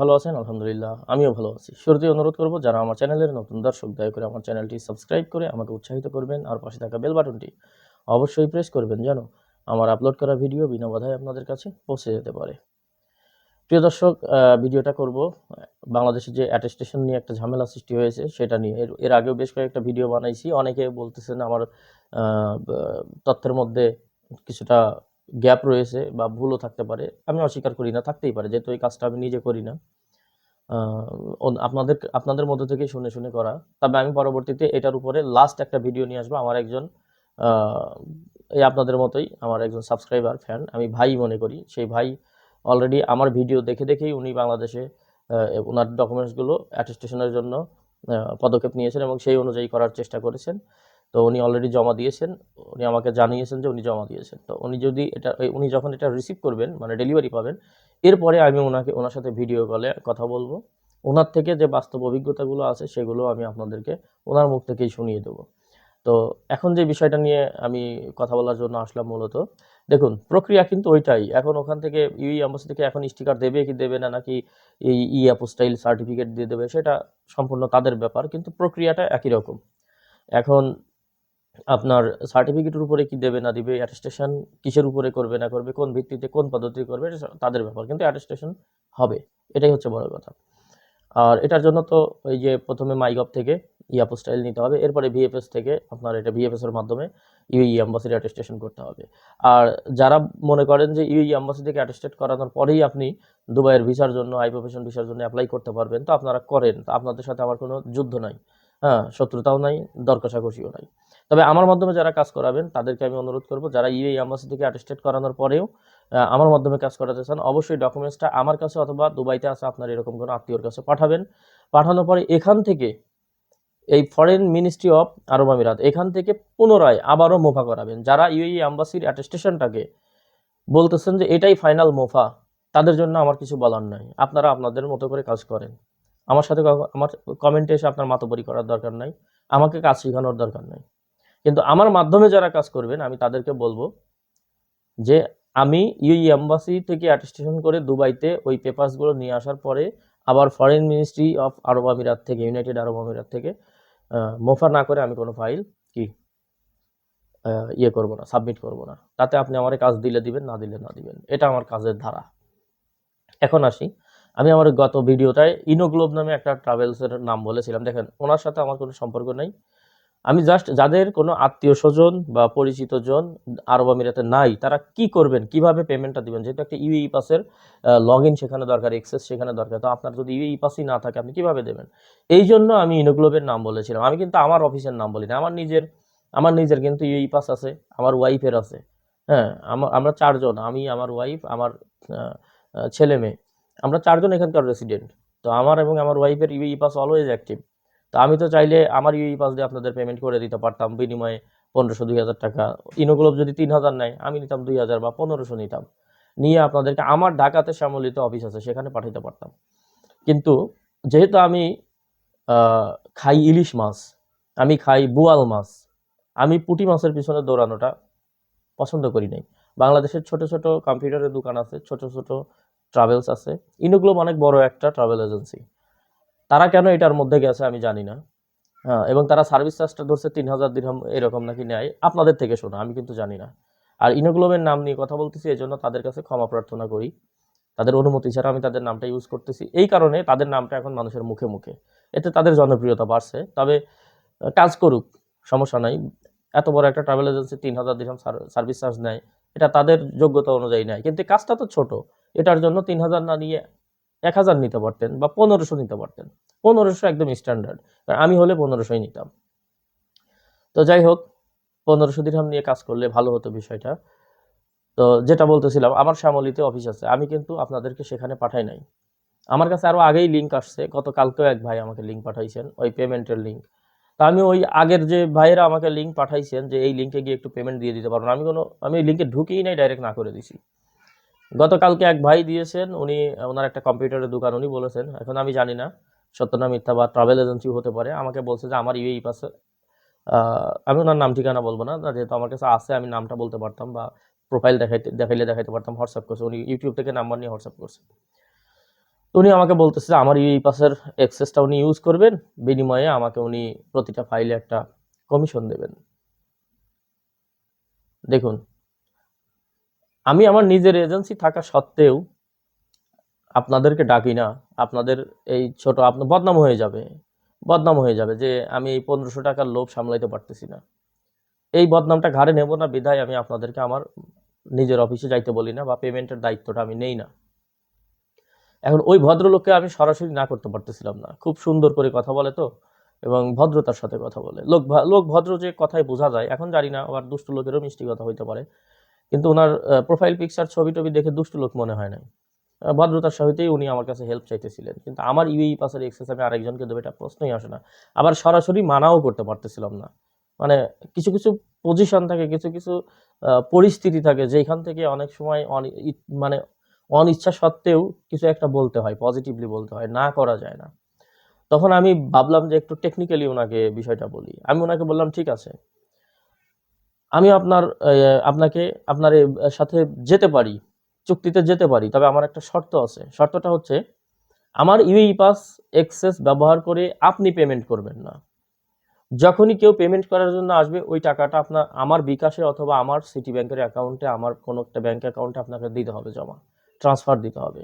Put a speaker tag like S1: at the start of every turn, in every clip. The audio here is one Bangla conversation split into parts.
S1: ভালো আছেন? আলহামদুলিল্লাহ, আমিও ভালো আছি। শুরুতেই অনুরোধ করব, যারা আমার চ্যানেলের নতুন দর্শক, দয়া করে আমার চ্যানেলটি সাবস্ক্রাইব করে আমাকে উৎসাহিত করবেন আর পাশে থাকা বেল বাটনটি অবশ্যই প্রেস করবেন যেন আমার আপলোড করা ভিডিও বিনা বাধায় আপনাদের কাছে পৌঁছে যেতে পারে। প্রিয় দর্শক ভিডিওটা করব। বাংলাদেশে যে অ্যাটেস্টেশন নিয়ে একটা ঝামেলা সৃষ্টি হয়েছে, সেটা নিয়ে। এর আগেও বেশ কয়েকটা ভিডিও বানাইছি। অনেকে বলতেছেন আমার তথ্যের মধ্যে কিছুটা গ্যাপ রয়েছে বা ভুলও থাকতে পারে। আমি অস্বীকার করি না, থাকতেই পারে, যেহেতু এই কাজটা আমি নিজে করি না। আপনাদের আপনাদের মধ্যে থেকে শুনে শুনে করা। তবে আমি পরবর্তীতে এটার উপরে লাস্ট একটা ভিডিও নিয়ে আসব। আমার একজন এই আপনাদের মতোই আমার একজন সাবস্ক্রাইবার ফ্যান আমি ভাই মনে করি। সেই ভাই অলরেডি আমার ভিডিও দেখে দেখেই উনি বাংলাদেশে ওনার ডকুমেন্টসগুলো অ্যাটেস্টেশনের জন্য পদক্ষেপ নিয়েছেন এবং সেই অনুযায়ী করার চেষ্টা করেছেন। তো উনি অলরেডি জমা দিয়েছেন, উনি আমাকে জানিয়েছেন যে উনি জমা দিয়েছেন। তো উনি যদি এটা উনি যখন এটা রিসিভ করবেন মানে ডেলিভারি পাবেন, এরপরে আমি ওনাকে ওনার সাথে ভিডিও কলে কথা বলব। ওনার থেকে যে বাস্তব অভিজ্ঞতাগুলো আছে, সেগুলো আমি আপনাদেরকে ওনার মুখ থেকেই শুনিয়ে দেবো। তো এখন যে বিষয়টা নিয়ে আমি কথা বলার জন্য আসলাম মূলত, দেখুন, প্রক্রিয়া কিন্তু ওইটাই। এখন ওখান থেকে ইউই অ্যাম্বাসি থেকে এখন স্টিকার দেবে কি দেবে না, নাকি এই ই অ্যাপোস্টাইল সার্টিফিকেট দিয়ে দেবে, সেটা সম্পূর্ণ তাদের ব্যাপার, কিন্তু প্রক্রিয়াটা একই রকম। এখন আপনার সার্টিফিকেটের উপরে কি দেবে না দিবে অ্যাটেস্টেশন কিসের উপরে করবে না করবে, কোন ভিত্তিতে, কোন পদ্ধতি করবে তাদের ব্যাপার, কিন্তু অ্যাটেস্টেশন হবে, এটাই হচ্ছে বড় কথা। আর এটার জন্য তো ওই যে প্রথমে মাইগভ থেকে ইয়াপো স্টাইল নিতে হবে, এরপরে ভিএফএস থেকে আপনার এটা ভিএফএস এর মাধ্যমে ইউই অ্যাম্বাসির অ্যাটেস্টেশন করতে হবে। আর যারা মনে করেন যে ইউই অ্যাম্বাসি থেকে অ্যাটেস্টেড করানোর পরেই আপনি দুবাইয়ের ভিসার জন্য, আই প্রফেশন ভিসার জন্য অ্যাপ্লাই করতে পারবেন, তো আপনারা করেন, তো আপনাদের সাথে আমার কোনো যুদ্ধ নাই হ্যাঁ শত্রুতাও নাই দর কষাকষিও নাই। তবে আমার মাধ্যমে যারা কাজ করাবেন, তাদেরকে আমি অনুরোধ করব, যারা ইউই অ্যাম্বাসি থেকে অ্যাটেস্টেড করানোর পরেও আমার মাধ্যমে কাজ করাতে চান, অবশ্যই ডকুমেন্টসটা আমার কাছে অথবা দুবাইতে আছে, আপনার এরকম কোনো আত্মীয়র কাছে পাঠাবেন। পাঠানোর পরে এখান থেকে এই ফরেন মিনিস্ট্রি অফ আরব আমিরাত, এখান থেকে পুনরায় আবারও মোফা করাবেন। যারা ইউই অ্যাম্বাসির অ্যাটেস্টেশনটাকে বলতেছেন যে এটাই ফাইনাল মোফা তাদের জন্য আমার কিছু বলার নাই। আপনারা আপনাদের মতো করে কাজ করেন। আমার সাথে আমার কমেন্টে এসে আপনার মাতবরি করার দরকার নাই। আমাকে কাজ শেখানোর দরকার নাই। কিন্তু আমার মাধ্যমে যারা কাজ করবেন, আমি তাদেরকে বলব যে আমি ইউই অ্যাম্বাসি থেকে অ্যাটেস্টেশন করে দুবাইতে ওই পেপারসগুলো নিয়ে আসার পরে আবার ফরেন মিনিস্ট্রি অফ আরব আমিরাত থেকে ইউনাইটেড আরব আমিরাত থেকে মোফা না করে আমি কোনো ফাইল কি ইয়ে করব না সাবমিট করব না। তাতে আপনি আমার কাজ দিলে দিবেন, না দিলে না দিবেন। এটা আমার কাজের ধারা। এখন আসি। আমি আমার গত ভিডিওটায় ইনোগ্লোব নামে একটা ট্রাভেলসের নাম বলেছিলাম। দেখেন, ওনার সাথে আমার কোনো সম্পর্ক নেই। আমি জাস্ট যাদের কোনো আত্মীয় স্বজন বা পরিচিত জন আরব আমিরাতে নাই, তারা কি করবেন? কীভাবে পেমেন্টটা দিবেন? যেহেতু একটা ইউই পাসের লগ ইন সেখানে দরকার এক্সেস সেখানে দরকার, তো আপনার যদি ইউই পাসই না থাকে, আপনি কীভাবে দেবেন? এই জন্য আমি ইনোগ্লোবের নাম বলেছিলাম। আমি কিন্তু আমার অফিসের নাম বলি না, আমার নিজের আমার নিজের কিন্তু ইউই পাস আছে, আমার ওয়াইফের আছে। হ্যাঁ আমার চারজন, আমি, আমার ওয়াইফ আমার ছেলে মেয়ে। আমরা চারজন এখানকার রেসিডেন্ট তো আমার এবং আমার ওয়াইফের ইউই পাস অলওয়েজ অ্যাক্টিভ তো আমি তো চাইলে আমার ইউই পাস দিয়ে আপনাদের পেমেন্ট করে দিতে পারতাম। বিনিময়ে পনেরোশো, দুই হাজার টাকা। ইনোগ্লোব যদি তিন হাজার নেয়, আমি নিতাম দুই হাজার বা পনেরোশো নিতাম। নিয়ে আপনাদেরকে আমার ঢাকাতে শ্যামলিত অফিস আছে, সেখানে পাঠাতে পারতাম। কিন্তু যেহেতু আমি খাই ইলিশ মাছ, আমি খাই বুয়াল মাছ, আমি পুঁটি মাছের পিছনে দৌড়ানোটা পছন্দ করি নাই। বাংলাদেশের ছোট ছোট কম্পিউটারের দোকান আছে, ছোট ছোট ট্রাভেলস আছে। ইনোগ্লোব অনেক বড় একটা ট্রাভেল এজেন্সি তারা কেন এটার মধ্যে গেছে আমি জানি না। হ্যাঁ এবং তারা সার্ভিস চার্জটা ধরছে তিন হাজার দিরহাম এরকম নাকি নেয়। আপনাদের থেকে শোনা, আমি কিন্তু জানি না। আর ইনোগ্লোবের নাম নিয়ে কথা বলতেছি, এই জন্য তাদের কাছে ক্ষমা প্রার্থনা করি। তাদের অনুমতি ছাড়া আমি তাদের নামটা ইউজ করতেছি। এই কারণে তাদের নামটা এখন মানুষের মুখে মুখে। এতে তাদের জনপ্রিয়তা বাড়ছে। তবে কাজ করুক, সমস্যা নাই। এত বড় একটা ট্রাভেল এজেন্সি তিন হাজার দিরহাম সার্ভিস চার্জ নেয়, এটা তাদের যোগ্যতা অনুযায়ী নেয়। কিন্তু কাজটা তো ছোট। এটার জন্য তিন হাজার না নিয়ে এক হাজার নিতে পারতেন বা পনেরোশো নিতে পারতেন। পনেরোশো একদম স্ট্যান্ডার্ড আমি হলে পনেরোশোই নিতাম। তো যাই হোক, পনেরোশো দিরহাম নিয়ে কাজ করলে ভালো হতো বিষয়টা। তো যেটা বলতেছিলাম, আমার শ্যামলিতে অফিস আছে। আমি কিন্তু আপনাদেরকে সেখানে পাঠাই নাই। আমার কাছে আরও আগেই লিঙ্ক আসছে। গতকালকেও এক ভাই আমাকে লিঙ্ক পাঠাইছেন, ওই পেমেন্টের লিঙ্ক তা আমি ওই আগের যে ভাইয়েরা আমাকে লিঙ্ক পাঠাইছেন যে এই লিঙ্কে গিয়ে একটু পেমেন্ট দিয়ে দিতে পারবেন। আমি কোনো, আমি লিঙ্কে ঢুকেই নাই ডাইরেক্ট না করে দিছি। গতকালকে এক ভাই দিয়েছেন, উনি, ওনার একটা কম্পিউটারের দোকান, উনি বলেছেন, এখন আমি জানি না, সত্য না মিথ্যা বা ট্রাভেল এজেন্সি হতে পারে, আমাকে বলছে যে আমার ইউই পাশে আমি ওনার নাম ঠিকানা বলব না, যেহেতু আমার কাছে আছে, আমি নামটা বলতে পারতাম বা প্রোফাইল দেখাইতে, দেখাইলে দেখাইতে পারতাম, হোয়াটসঅ্যাপ করছে, উনি ইউটিউব থেকে নাম্বার নিয়ে হোয়াটসঅ্যাপ করছে। তো উনি আমাকে বলতেছে যে আমার ইউই পাসের অ্যাক্সেসটা উনি ইউজ করবেন, বিনিময়ে আমাকে উনি প্রতিটা ফাইলে একটা কমিশন দেবেন। দেখুন আমি আমার নিজের এজেন্সি থাকা সত্ত্বেও আপনাদেরকে ডাকি না। আপনাদের এই ছোট আপনার বদনাম হয়ে যাবে। বদনাম হয়ে যাবে যে আমি এই পনেরোশো টাকার লোভ সামলাইতে পারতেছি না। এই বদনামটা ঘাড়ে নেব না, বিধায় আমি আপনাদেরকে আমার নিজের অফিসে যাইতে বলি না বা পেমেন্টের দায়িত্বটা আমি নেই না। এখন ওই ভদ্রলোককে আমি সরাসরি না করতে পারতেছিলাম না। খুব সুন্দর করে কথা বলে তো, এবং ভদ্রতার সাথে কথা বলে। লোক লোক ভদ্র যে কথায় বোঝা যায়, এখন জানি না, আবার দুষ্ট লোকেরও মিষ্টি কথা হইতে পারে। কিন্তু ওনার প্রোফাইল পিকচার ছবি টবি দেখে দুষ্ট লোক মনে হয় নাই। ভদ্রতার সহিতই উনি আমার কাছে হেল্প চাইতেছিলেন। কিন্তু আমার ইউই পাসের এক্সেস আমি আরেকজনকে দেবো, এটা প্রশ্নই আসে না। আবার সরাসরি মানাও করতে পারতেছিলাম না। মানে কিছু কিছু পজিশন থাকে, কিছু কিছু পরিস্থিতি থাকে যেখান থেকে অনেক সময় মানে অনিচ্ছা সত্ত্বেও কিছু একটা বলতে হয় পজিটিভলি বলতে হয়, না করা যায় না। তখন আমি ভাবলাম যে একটু টেকনিক্যালি ওনাকে বিষয়টা বলি। আমি ওনাকে বললাম, ঠিক আছে। আমি আপনার আপনাকে, আপনার সাথে যেতে পারি, চুক্তিতে যেতে পারি, তবে আমার একটা শর্ত আছে। শর্তটা হচ্ছে, আমার ইউই পাস এক্সেস ব্যবহার করে আপনি পেমেন্ট করবেন না। যখনই কেউ পেমেন্ট করার জন্য আসবে, ওই টাকাটা আপনার আমার বিকাশে অথবা আমার সিটি ব্যাংকের অ্যাকাউন্টে, আমার কোনো একটা ব্যাংক অ্যাকাউন্টে আপনাকে দিতে হবে জমা, ট্রান্সফার দিতে হবে।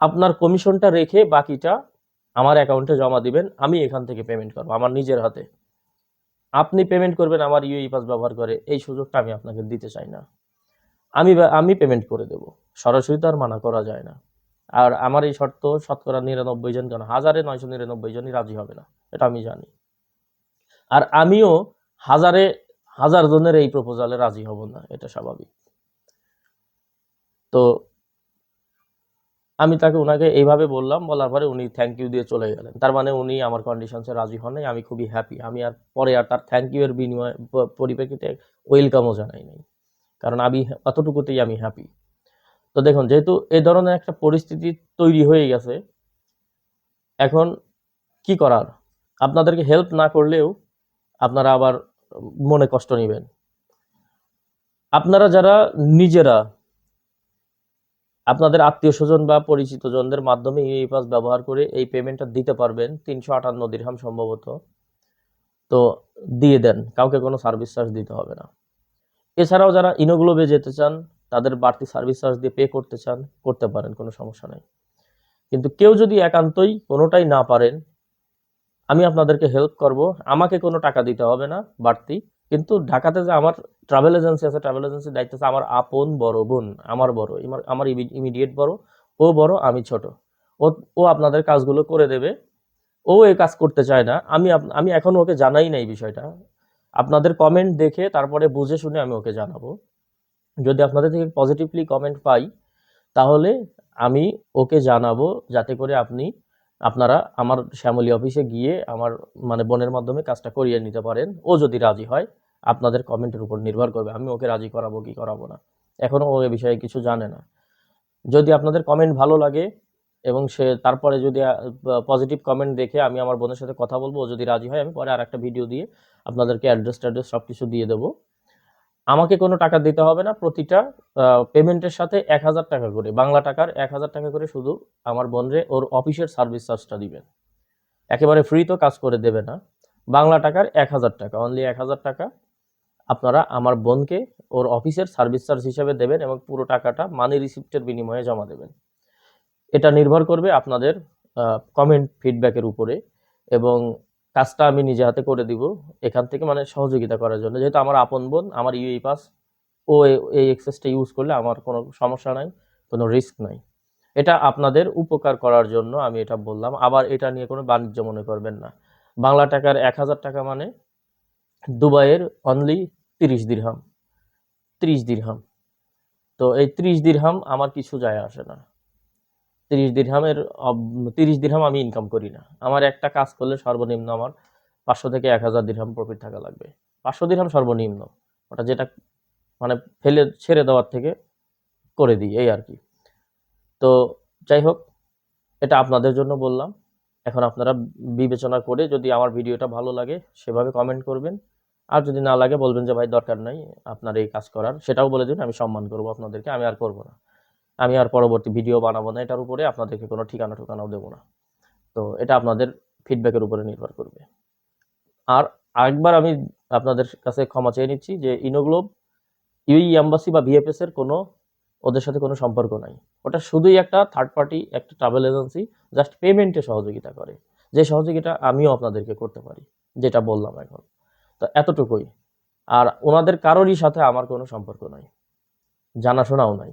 S1: আপনার কমিশনটা রেখে বাকিটা আমার অ্যাকাউন্টে জমা দিবেন, আমি এখান থেকে পেমেন্ট করব, আমার নিজের হাতে। আপনি পেমেন্ট করবেন, আমার ইউএই পাস ব্যবহার করে, এই সুযোগটা আমি আপনাকে দিতে চাই না। আমি আমি পেমেন্ট করে দেব। সরাসরি তো আর মানা করা যায় না। আর আমার এই শর্ত, শতকরা নিরানব্বই জন, কেন হাজারে নয়শো নিরানব্বই জনই রাজি হবে না, এটা আমি জানি। আর আমিও হাজারে, হাজার জনের এই প্রপোজালে রাজি হব না, এটা স্বাভাবিক। তো আমি তাকে ওনাকে এইভাবে বললাম, বলার পরে উনি থ্যাংক ইউ দিয়ে চলে গেলেন। তার মানে উনি আমার কন্ডিশনসে রাজি হন নাই আমি খুবই হ্যাপি আমি আর পরে আর তার থ্যাংক ইউ এর বিনিময় পরিপ্রেক্ষিতে ওয়েলকামও জানাই নাই। কারণ আমি অতটুকুতেই আমি হ্যাপি তো দেখুন, যেহেতু এ ধরনের একটা পরিস্থিতি তৈরি হয়ে গেছে, এখন কি করার? আপনাদেরকে হেল্প না করলেও আপনারা আবার মনে কষ্ট নেবেন। আপনারা যারা নিজেরা আপনাদের আত্মীয় স্বজন বা পরিচিত জনদের মাধ্যমে এই পাস ব্যবহার করে এই পেমেন্টটা দিতে পারবেন তিনশো আটান্ন দিরহাম সম্ভবত। তো দিয়ে দেন, কাউকে কোনো সার্ভিস চার্জ দিতে হবে না। এছাড়াও যারা ইনোগ্লোবে যেতে চান, তাদের বাড়তি সার্ভিস চার্জ দিয়ে পে করতে চান, করতে পারেন, কোনো সমস্যা নেই। কিন্তু কেউ যদি একান্তই কোনোটাই না পারেন, আমি আপনাদেরকে হেল্প করব। আমাকে কোনো টাকা দিতে হবে না বাড়তি। কিন্তু ঢাকাতে যে আমার ট্রাভেল এজেন্সি আছে ট্রাভেল এজেন্সির দায়িত্ব আছে আমার আপন বড় বোন, আমার বড় আমার ইমিডিয়েট বড়, ও বড়, আমি ছোট। ও ও আপনাদের কাজগুলো করে দেবে। ও এই কাজ করতে চায় না। আমি আমি এখন ওকে জানাই না এই বিষয়টা। আপনাদের কমেন্ট দেখে, তারপরে বুঝে শুনে আমি ওকে জানাব। যদি আপনাদের থেকে পজিটিভলি কমেন্ট পাই, তাহলে আমি ওকে জানাব, যাতে করে আপনি আপনারা আমার শ্যামলী অফিসে গিয়ে আমার মানে বোনের মাধ্যমে কাজটা করিয়ে নিতে পারেন। ও যদি রাজি হয়, আপনাদের কমেন্টের উপর নির্ভর করবে, আমি ওকে রাজি করাবো কি করাবো না। এখনও ও এ বিষয়ে কিছু জানে না। যদি আপনাদের কমেন্ট ভালো লাগে এবং সে তারপরে যদি পজিটিভ কমেন্ট দেখে আমি আমার বোনের সাথে কথা বলব, ও যদি রাজি হয়, আমি পরে আর একটা ভিডিও দিয়ে আপনাদেরকে অ্যাড্রেস ট্যাড্রেস সব কিছু দিয়ে দেবো। আমাকে কোনো টাকা দিতে হবে না প্রতিটা পেমেন্টের সাথে এক হাজার টাকা করে, বাংলা টাকার এক হাজার টাকা করে শুধু আমার বোনরে ওর অফিসের সার্ভিস চার্জটা দিবেন। একেবারে ফ্রি তো কাজ করে দেবে না। বাংলা টাকার এক হাজার টাকা অনলি এক হাজার টাকা আপনারা আমার বোনকে ওর অফিসের সার্ভিস চার্জ হিসেবে দেবেন এবং পুরো টাকাটা মানি রিসিপ্টের বিনিময়ে জমা দেবেন। এটা নির্ভর করবে আপনাদের কমেন্ট ফিডব্যাকের উপরে এবং কাজটা আমি নিজে হাতে করে দিব এখান থেকে মানে সহযোগিতা করার জন্য। যেহেতু আমার আপন বোন, আমার ইউই পাস ও এই এক্সেসটা ইউজ করলে আমার কোনো সমস্যা নাই, কোনো রিস্ক নাই। এটা আপনাদের উপকার করার জন্য আমি এটা বললাম। আবার এটা নিয়ে কোনো বাণিজ্য মনে করবেন না। বাংলা টাকার এক হাজার টাকা মানে দুবাইয়ের অনলি তিরিশ দিরহাম ত্রিশ দিরহাম তো এই ত্রিশ দিরহাম আমার কিছু যায় আসে না। তিরিশ দিরহামের তিরিশ দিরহাম আমি ইনকাম করি না। আমার একটা কাজ করলে সর্বনিম্ন আমার পাঁচশো থেকে এক হাজার দিরহাম প্রফিট থাকা লাগবে। পাঁচশো দিরহাম সর্বনিম্ন। ওটা যেটা মানে ফেলে, ছেড়ে দেওয়ার থেকে করে দিই, এই আর কি। তো যাই হোক, এটা আপনাদের জন্য বললাম। এখন আপনারা বিবেচনা করে যদি আমার ভিডিওটা ভালো লাগে, সেভাবে কমেন্ট করবেন। আর যদি না লাগে, বলবেন যে, ভাই, দরকার নাই, আপনার এই কাজ করার। সেটাও বলে দিন, আমি সম্মান করব আপনাদেরকে, আমি আর করব না। আমি আর পরবর্তী ভিডিও বানাবো না, এটার উপরে আপনাদেরকে কোনো ঠিকানা ঠিকানাও দেবো না। তো এটা আপনাদের ফিডব্যাকের উপরে নির্ভর করবে। আর আরেকবার আমি আপনাদের কাছে ক্ষমা চেয়ে নিচ্ছি যে ইনোগ্লোব, ইউই অ্যাম্বাসি বা ভিএফএস এর কোনো, ওদের সাথে কোনো সম্পর্ক নাই। ওটা শুধুই একটা থার্ড পার্টি একটা ট্রাভেল এজেন্সি জাস্ট পেমেন্টে সহযোগিতা করে। যে সহযোগিতা আমিও আপনাদেরকে করতে পারি, যেটা বললাম এখন। তো এতটুকুই। আর ওনাদের কারোরই সাথে আমার কোনো সম্পর্ক নাই, জানাশোনাও নাই।